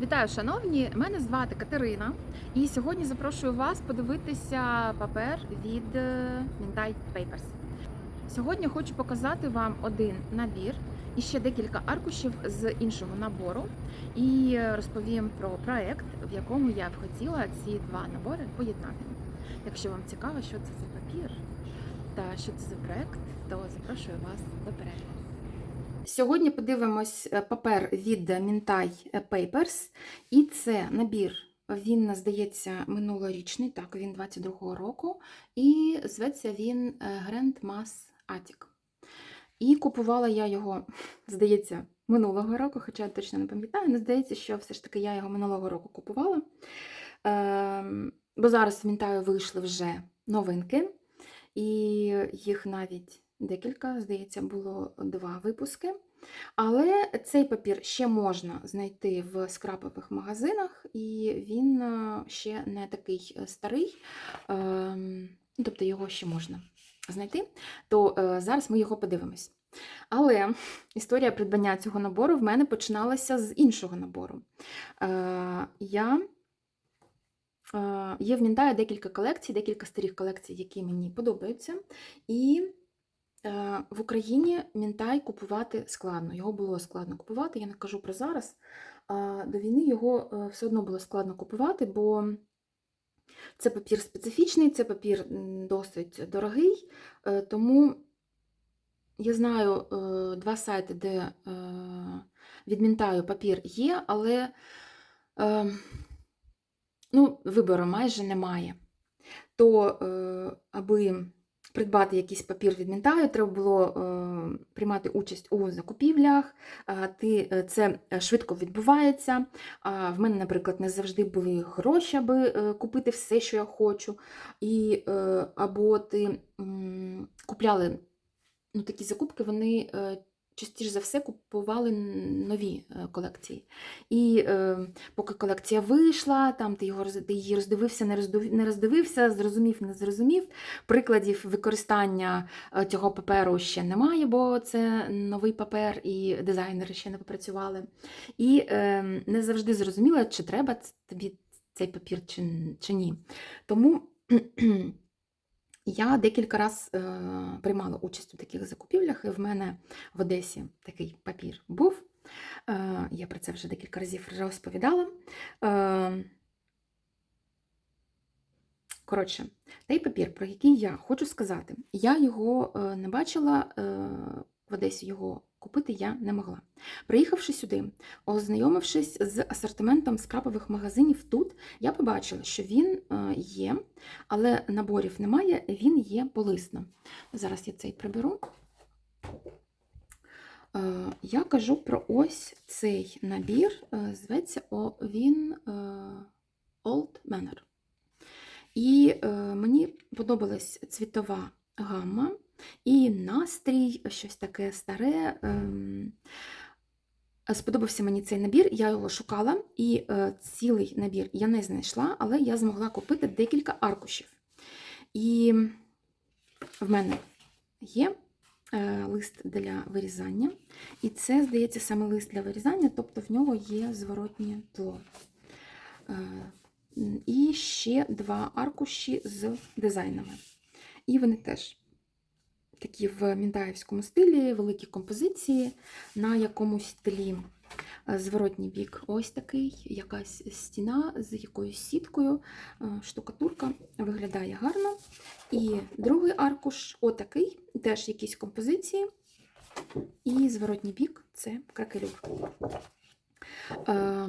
Вітаю, шановні! Мене звати Катерина, і сьогодні запрошую вас подивитися папер від е, Mintai Papers. Сьогодні хочу показати вам один набір і ще декілька аркушів з іншого набору, і розповім про проект, в якому я б хотіла ці два набори поєднати. Якщо вам цікаво, що це за папір та що це за проект, то запрошую вас до перегляду. Сьогодні подивимось е, папер від Mintai Papers, і це набір. Він, здається, минулорічний, так, він 22-го року, і зветься він е, Grand Mass Attic. І купувала я його, здається, минулого року, хоча я точно не пам'ятаю, але здається, що все ж таки я його минулого року купувала. Ем, бо зараз в Мінтаю вийшли вже новинки, і їх навіть декілька, здається, було два випуски. Але цей папір ще можна знайти в скрапових магазинах, і він е, ще не такий е, старий, ем, тобто його ще можна знайти. То е, зараз ми його подивимось. Але історія придбання цього набору в мене починалася з іншого набору. Я Є в Мінтаю декілька колекцій, декілька старих колекцій, які мені подобаються. І в Україні Мінтай купувати складно. Його було складно купувати, я не кажу про зараз. До війни його е, все одно було складно купувати, бо це папір специфічний, це папір досить дорогий. Е, тому я знаю два сайти, де від Мінтаю папір є, але ну, вибору майже немає. То, аби придбати якийсь папір від Мінтаю, треба було е, приймати участь у закупівлях, е, ти, е, це швидко відбувається. В мене, наприклад, не завжди були гроші, аби купити все, що я хочу. І, Або ти купляли ну, такі закупки, вони частіше за все купували нові е, колекції. І е, поки колекція вийшла, там ти його ти її роздивився, не роздивився, не роздивився, зрозумів, не зрозумів. Прикладів використання е, цього паперу ще немає, бо це новий папер, і дизайнери ще не попрацювали. І е, не завжди зрозуміла, чи треба тобі цей папір, чи, чи ні. Тому. Я декілька раз е, приймала участь у таких закупівлях, і в мене в Одесі такий папір був. Е, я про це вже декілька разів розповідала. Е, коротше, той папір, про який я хочу сказати, я його не бачила в Одесі його Купити я не могла. Приїхавши сюди, ознайомившись з асортиментом скрапових магазинів тут, я побачила, що він е, є, але наборів немає, він є полисно. Зараз я цей приберу. Е, я кажу про ось цей набір, е, зветься він Old Manor. І мені подобалась цвітова гамма. І настрій, щось таке старе. Ем, сподобався мені цей набір, я його шукала, і е, цілий набір я не знайшла, але я змогла купити декілька аркушів. І в мене є е, лист для вирізання. І це, здається, саме лист для вирізання, тобто в нього є зворотнє тло. Е, і ще два аркуші з дизайнами. І вони теж такі в міндаївському стилі, великі композиції на якомусь тлі. Е, зворотній бік ось такий, якась стіна з якоюсь сіткою, е, штукатурка виглядає гарно. І другий аркуш отакий, теж якісь композиції. І зворотній бік це кракелюр. Е,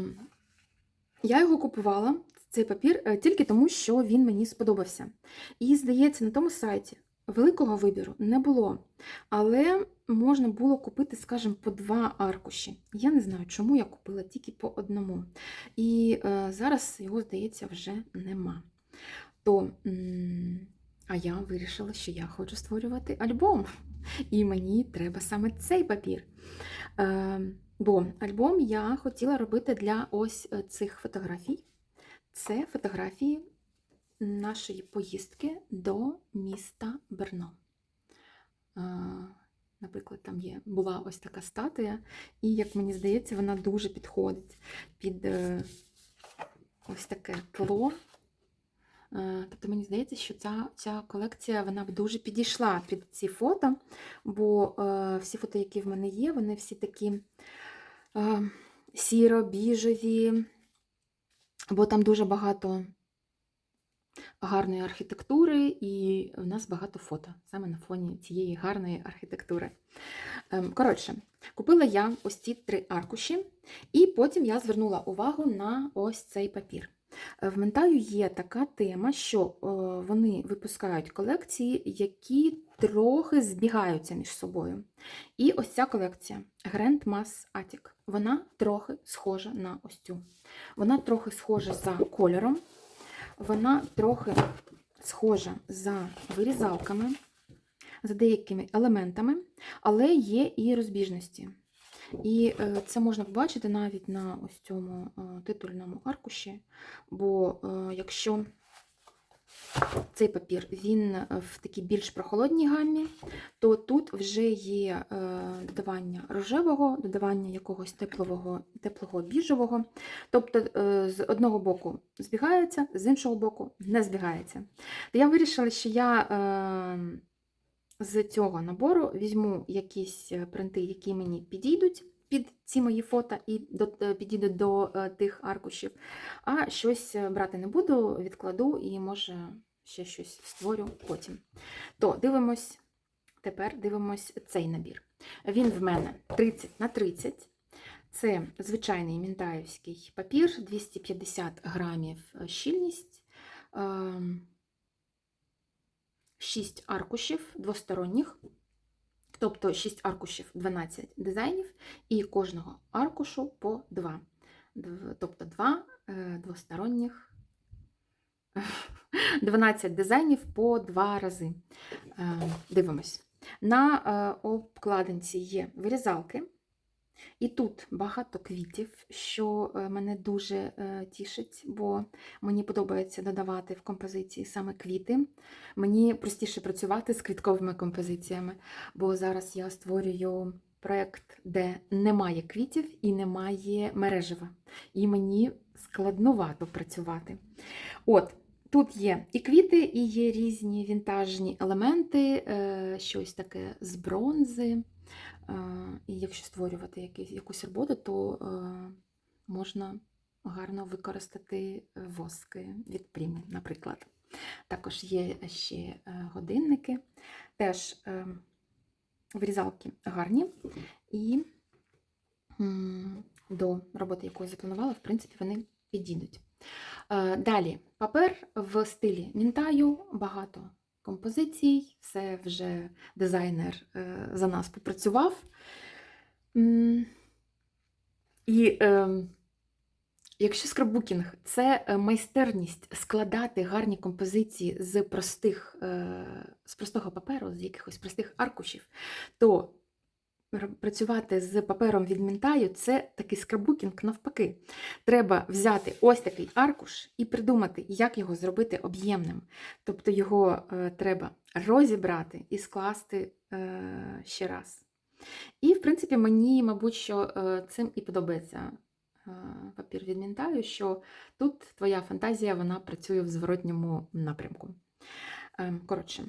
я його купувала, цей папір, тільки тому, що він мені сподобався. І, здається, на тому сайті Великого вибіру не було, але можна було купити, скажімо, по два аркуші. Я не знаю, чому я купила тільки по одному. І е, зараз його, здається, вже нема. То, а я вирішила, що я хочу створювати альбом. І мені треба саме цей папір. Е, бо альбом я хотіла робити для ось е, цих фотографій. Це фотографії нашої поїздки до міста Берно. наприклад, там є, була ось така статуя, і, як мені здається, вона дуже підходить під е, ось таке тло. Тобто мені здається, що ця, ця колекція вона б дуже підійшла під ці фото, бо е, всі фото, які в мене є, вони всі такі е, сіро-біжеві, бо там дуже багато гарної архітектури, і в нас багато фото саме на фоні цієї гарної архітектури. Ем, Коротше, купила я ось ці три аркуші, і потім я звернула увагу на ось цей папір. Е, В Ментаю є така тема, що е, вони випускають колекції, які трохи збігаються між собою. І ось ця колекція Grand Mass Attic, вона трохи схожа на ось цю. Вона трохи схожа за кольором, вона трохи схожа за вирізалками, за деякими елементами, але є і розбіжності. І е, це можна побачити навіть на ось цьому е, титульному аркуші, бо е, якщо цей папір він е, в такій більш прохолодній гаммі, то тут вже є е, додавання рожевого, додавання якогось теплого, теплого біжевого. Тобто е, з одного боку збігається, з іншого боку не збігається. Я вирішила, що я з цього набору візьму якісь принти, які мені підійдуть під ці мої фото і е, до е, тих аркушів, а щось е, брати не буду, відкладу і, може, ще щось створю потім. То дивимось, тепер дивимось цей набір. Він в мене 30 на 30. Це звичайний мінтаївський папір, 250 грамів щільність. ем, 6 аркушів двосторонніх, тобто 6 аркушів 12 дизайнів, і кожного аркушу по 2. Тобто 2 двосторонніх 12 дизайнів по 2 рази. Е, Дивимось. На е, обкладинці є вирізалки. І тут багато квітів, що е, мене дуже е, тішить, бо мені подобається додавати в композиції саме квіти. Мені простіше працювати з квітковими композиціями, бо зараз я створюю проєкт, де немає квітів і немає мережева. І мені складновато працювати. От, тут є і квіти, і є різні вінтажні елементи, е, щось таке з бронзи. Е, І якщо створювати якийсь, якусь роботу, то е, можна гарно використати воски від Prima, наприклад. Також є ще е, годинники, теж вирізалки гарні. І до роботи, яку я запланувала, в принципі, вони підійдуть. Далі папер в стилі Мінтаю, багато композицій, все вже дизайнер е, за нас попрацював. І е, якщо скраббукінг – це е, майстерність складати гарні композиції з, простих, е, з простого паперу, з якихось простих аркушів, то працювати з папером від Мінтаю – це такий скраббукінг навпаки. Треба взяти ось такий аркуш і придумати, як його зробити об'ємним. Тобто його е, треба розібрати і скласти е, ще раз. І, в принципі, мені, мабуть, що е, цим і подобається е, папір від Мінтаю, що тут твоя фантазія вона працює в зворотньому напрямку. Е, Коротше,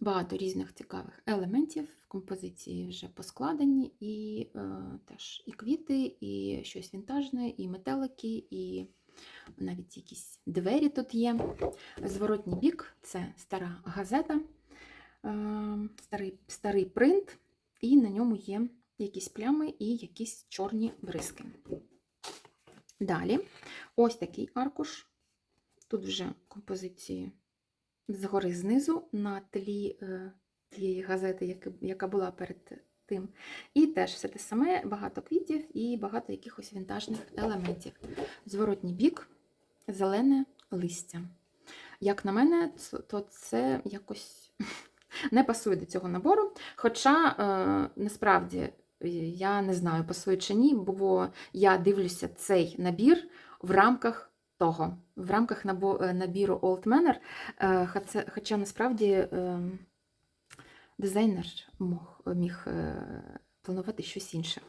багато різних цікавих елементів в композиції вже поскладені, і е, теж і квіти, і щось вінтажне, і метелики, і навіть якісь двері тут є. Зворотній бік це стара газета, е, старий, старий принт, і на ньому є якісь плями і якісь чорні бризки. Далі, ось такий аркуш. Тут вже композиції згори знизу на тлі е, тієї газети, яка- була перед тим. І теж все те саме, багато квітів і багато якихось вінтажних елементів. Зворотній бік, зелене листя. Як на мене, то це якось не пасує до цього набору. Хоча е, насправді я не знаю, пасує чи ні, бо я дивлюся цей набір в рамках того, в рамках е, набіру Old Manor, е, хоча, насправді. е, дизайнер міг планувати щось інше.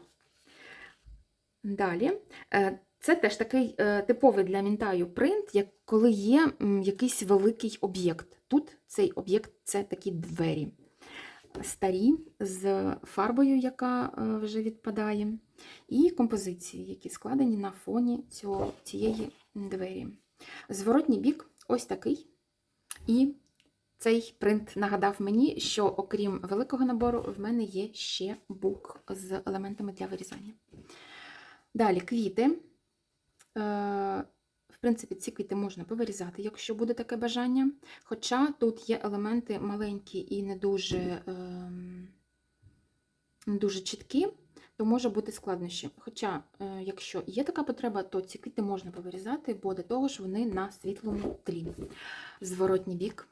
Далі, це теж такий типовий для Мінтаю принт, як коли є якийсь великий об'єкт. Тут цей об'єкт це такі двері. Старі з фарбою, яка вже відпадає, і композиції, які складені на фоні цього, цієї двері. Зворотній бік ось такий. І цей принт нагадав мені, що окрім великого набору, в мене є ще бук з елементами для вирізання. Далі квіти. Е, В принципі, ці квіти можна повирізати, якщо буде таке бажання. Хоча тут є елементи маленькі і не дуже, ем, не дуже чіткі, то може бути складнощі. Хоча, е, якщо є така потреба, то ці квіти можна повирізати, бо до того ж вони на світлому тлі. Зворотній бік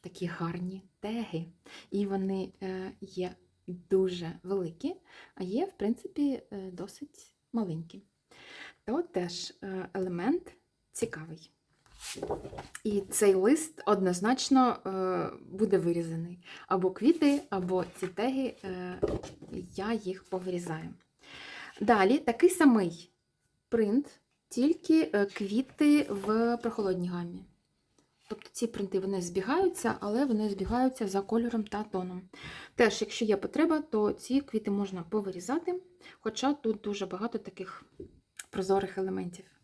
такі гарні теги. І вони е, є дуже великі, а є, в принципі, е, досить маленькі. То теж елемент цікавий. І цей лист однозначно е, буде вирізаний. Або квіти, або ці теги, е, я їх повирізаю. Далі такий самий принт, тільки е, квіти в прохолодній гамі. Тобто ці принти вони збігаються, але вони збігаються за кольором та тоном. Теж, якщо є потреба, то ці квіти можна повирізати, хоча тут дуже багато таких прозорих елементів.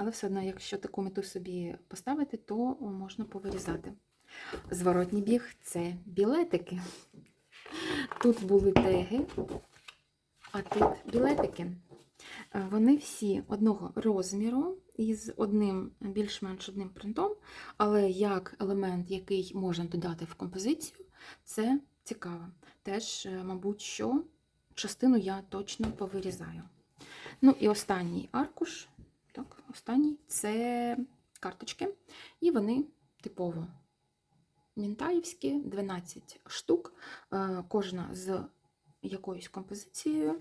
Але все одно, якщо таку мету собі поставити, то можна повирізати. Зворотній біг це білетики. Тут були теги, а тут білетики. Е, Вони всі одного розміру із одним більш-менш одним принтом, але як елемент, який можна додати в композицію, це цікаво. Теж, е, мабуть, що частину я точно повирізаю. Ну і останній аркуш, так, останній це карточки, і вони типово мінтаївські, 12 штук, е, кожна з якоюсь композицією,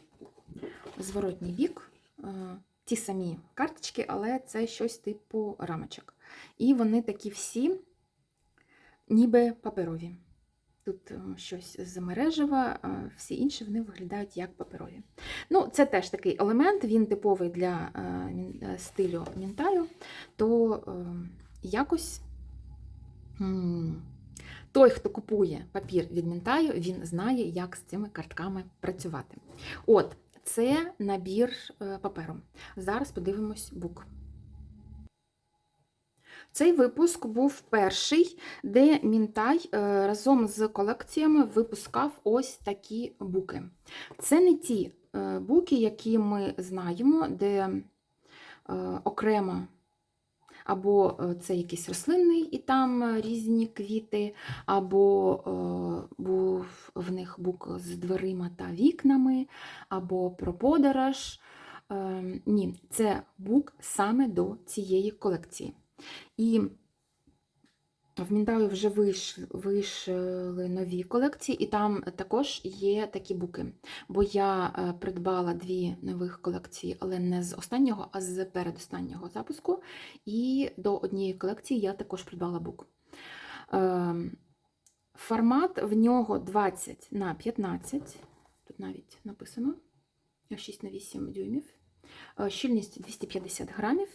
зворотній бік, е, ті самі карточки, але це щось типу рамочок. І вони такі всі, ніби паперові. Тут е, щось з мережева, всі інші вони виглядають як паперові. Ну, Це теж такий елемент, він типовий для е, е, стилю мінтаю, то якось той, хто купує папір від мінтаю, він знає, як з цими картками працювати. От, це набір паперу. Зараз подивимось бук. Цей випуск був перший, де Мінтай е, разом з колекціями випускав ось такі буки. Це не ті е, буки, які ми знаємо, де е, окремо або це якийсь рослинний і там різні квіти, або був в них бук з дверима та вікнами, або про подорож. Е, Ні, це бук саме до цієї колекції. І в Міндаю вже вийшли, вийшли нові колекції, і там також є такі буки. Бо я е, придбала дві нових колекції, але не з останнього, а з передостаннього запуску. І до однієї колекції я також придбала бук. Ем, Формат в нього 20 на 15, тут навіть написано 6 на 8 дюймів, Е, щільність 250 грамів.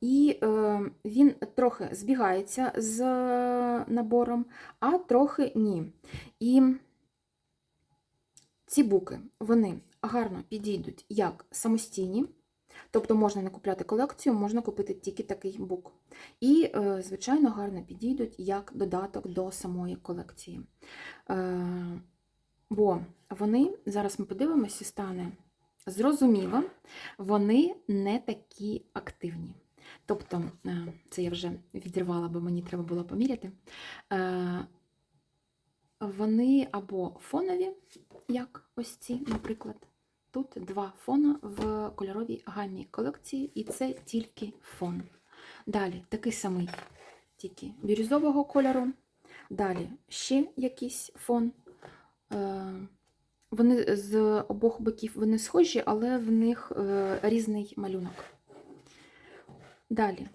І е, він трохи збігається з е, набором, а трохи ні. І ці буки вони гарно підійдуть як самостійні, тобто можна не купляти колекцію, можна купити тільки такий бук. І, е, звичайно, гарно підійдуть як додаток до самої колекції. Е, бо вони, зараз ми подивимося, стане зрозуміло, вони не такі активні. Тобто, е, це я вже відірвала, бо мені треба було поміряти. Е, Вони або фонові, як ось ці, наприклад. Тут два фона в кольоровій гамі колекції, і це тільки фон. Далі такий самий, тільки бірюзового кольору. Далі ще якийсь фон. Е, Вони з обох боків вони схожі, але в них е, різний малюнок. Далі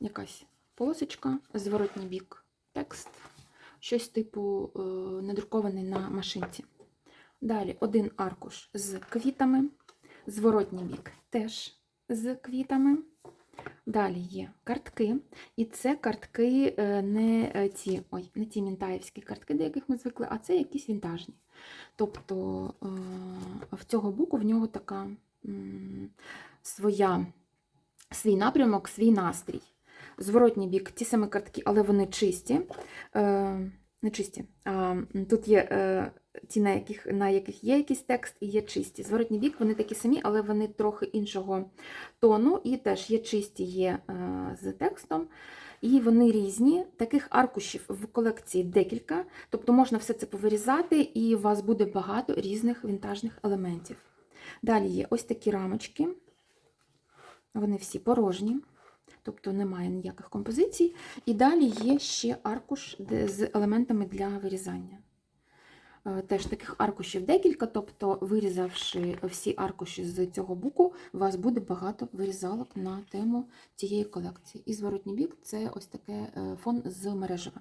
якась полосочка, зворотній бік, текст, щось типу е, надрукований на машинці. Далі один аркуш з квітами, зворотній бік теж з квітами. Далі є картки, і це картки е, не е, ті, ой, не ті мінтаївські картки, до яких ми звикли, а це якісь вінтажні. Тобто е, в цього буку в нього така своя, свій напрямок, свій настрій. Зворотній бік, ті самі картки, але вони чисті. Е, Не чисті. Тут є е, ті, на яких, на яких є якийсь текст, і є чисті. Зворотній бік вони такі самі, але вони трохи іншого тону, і теж є чисті, є з текстом. І вони різні. Таких аркушів в колекції декілька, тобто можна все це повирізати, і у вас буде багато різних вінтажних елементів. Далі є ось такі рамочки, вони всі порожні, тобто немає ніяких композицій. І далі є ще аркуш з елементами для вирізання. Е, Теж таких аркушів декілька, тобто, вирізавши всі аркуші з цього буку, у вас буде багато вирізалок на тему цієї колекції. І зворотній бік це ось таке е, фон з мережева.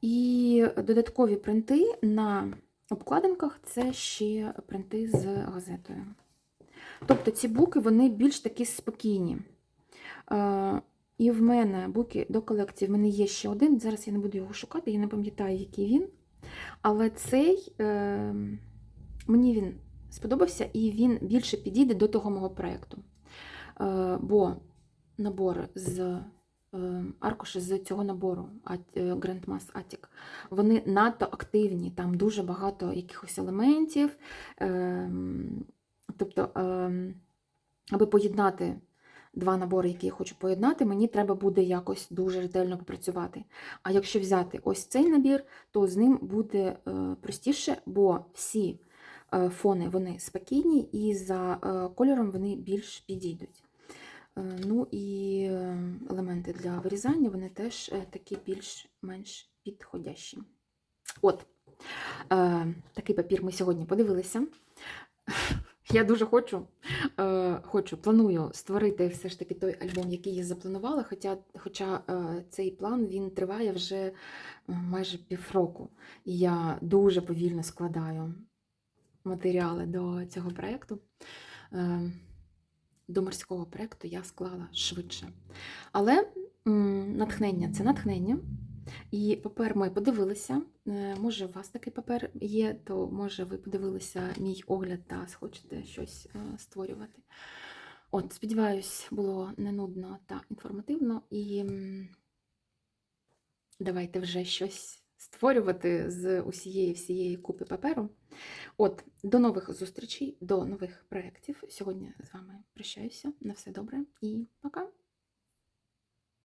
І додаткові принти на обкладинках це ще принти з газетою. Тобто ці буки вони більш такі спокійні. Е, І в мене буки до колекції в мене є ще один. Зараз я не буду його шукати, я не пам'ятаю, який він. Але цей е, мені він сподобався і він більше підійде до того мого проєкту. Е, бо набори з е, аркуші з цього набору е, Grand Mass Attic, вони надто активні, там дуже багато якихось елементів. Е, тобто, аби поєднати два набори, які я хочу поєднати, мені треба буде якось дуже ретельно попрацювати. А якщо взяти ось цей набір, то з ним буде е, простіше, бо всі е, фони вони спокійні і за е, кольором вони більш підійдуть. Ну і елементи для вирізання вони теж такі більш-менш підходящі. От, такий папір ми сьогодні подивилися. Я дуже хочу, е, хочу, планую створити все ж таки той альбом, який я запланувала, хоча, хоча е, цей план він триває вже е, майже півроку. І я дуже повільно складаю матеріали до цього проєкту. Е, до морського проєкту я склала швидше. Але м, натхнення це натхнення. І папер ми подивилися. Е, Може, у вас такий папер є, то може ви подивилися мій огляд та схочете щось е, створювати. От, сподіваюсь, було не нудно та інформативно. І давайте вже щось створювати з усієї всієї купи паперу. От, до нових зустрічей, до нових проєктів. Сьогодні з вами прощаюся. На все добре і пока!